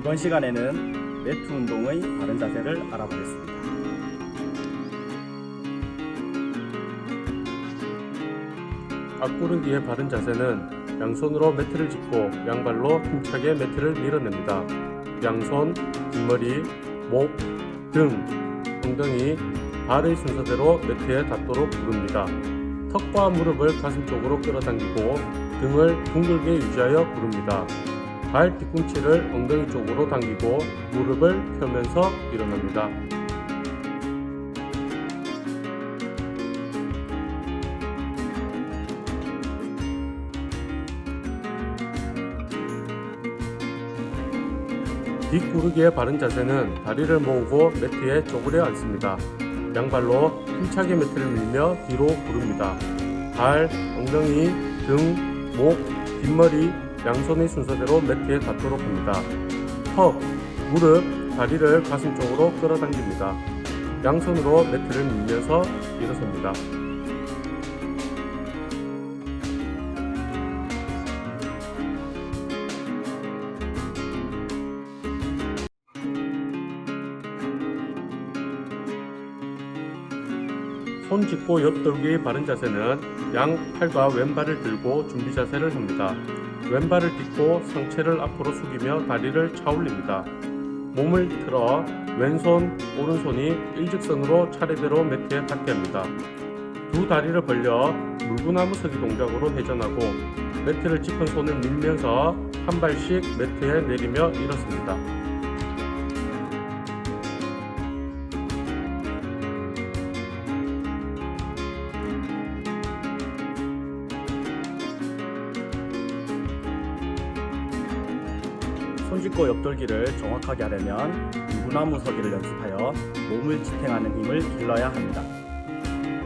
이번 시간에는 매트 운동의 바른 자세를 알아보겠습니다. 앞구르기의 바른 자세는 양손으로 매트를 짚고 양발로 힘차게 매트를 밀어냅니다. 양손, 뒷머리, 목, 등, 엉덩이, 발의 순서대로 매트에 닿도록 부릅니다. 턱과 무릎을 가슴 쪽으로 끌어당기고 등을 둥글게 유지하여 부릅니다. 발 뒤꿈치를 엉덩이 쪽으로 당기고 무릎을 펴면서 일어납니다. 뒷구르기의 바른 자세는 다리를 모으고 매트에 쪼그려 앉습니다. 양발로 힘차게 매트를 밀며 뒤로 구릅니다. 발, 엉덩이, 등, 목, 뒷머리, 양손의 순서대로 매트에 닿도록 합니다. 턱, 무릎, 다리를 가슴 쪽으로 끌어당깁니다. 양손으로 매트를 밀면서 일어섭니다. 손 짚고 옆돌기의 바른 자세는 양 팔과 왼발을 들고 준비 자세를 합니다. 왼발을 딛고 상체를 앞으로 숙이며 다리를 차올립니다. 몸을 틀어 왼손, 오른손이 일직선으로 차례대로 매트에 닿게 합니다. 두 다리를 벌려 물구나무 서기 동작으로 회전하고 매트를 짚은 손을 밀면서 한 발씩 매트에 내리며 일어섭니다. 손 짚고 옆돌기를 정확하게 하려면 물구나무 서기를 연습하여 몸을 지탱하는 힘을 길러야 합니다.